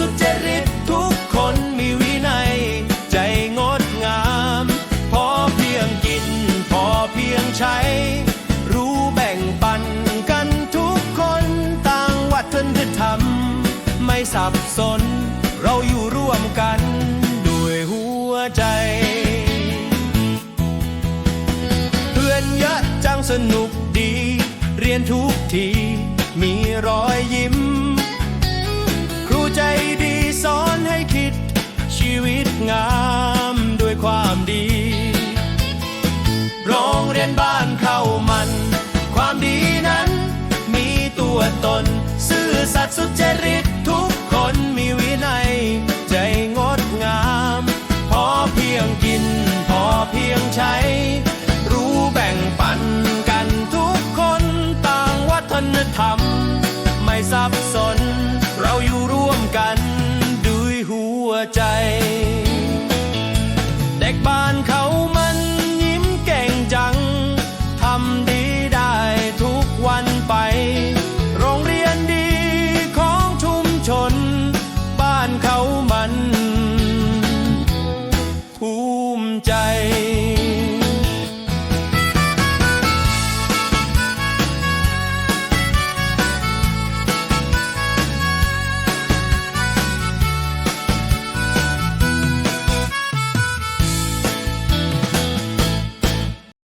สุจริตทุกคนมีวินัย ใจงดงาม พอเพียงกิน พอเพียงใช้ รู้แบ่งปันกันทุกคนต่างวัฒนธรรม ไม่สับสน เราอยู่ร่วมกันด้วยหัวใจ เพื่อนเยอะจังสนุกดี เรียนทุกที มีรอยยิ้ม งามด้วยความดี โรงเรียนบ้านเข้ามัน ความดีนั้นมีตัวตน ซื่อสัตย์สุจริตทุก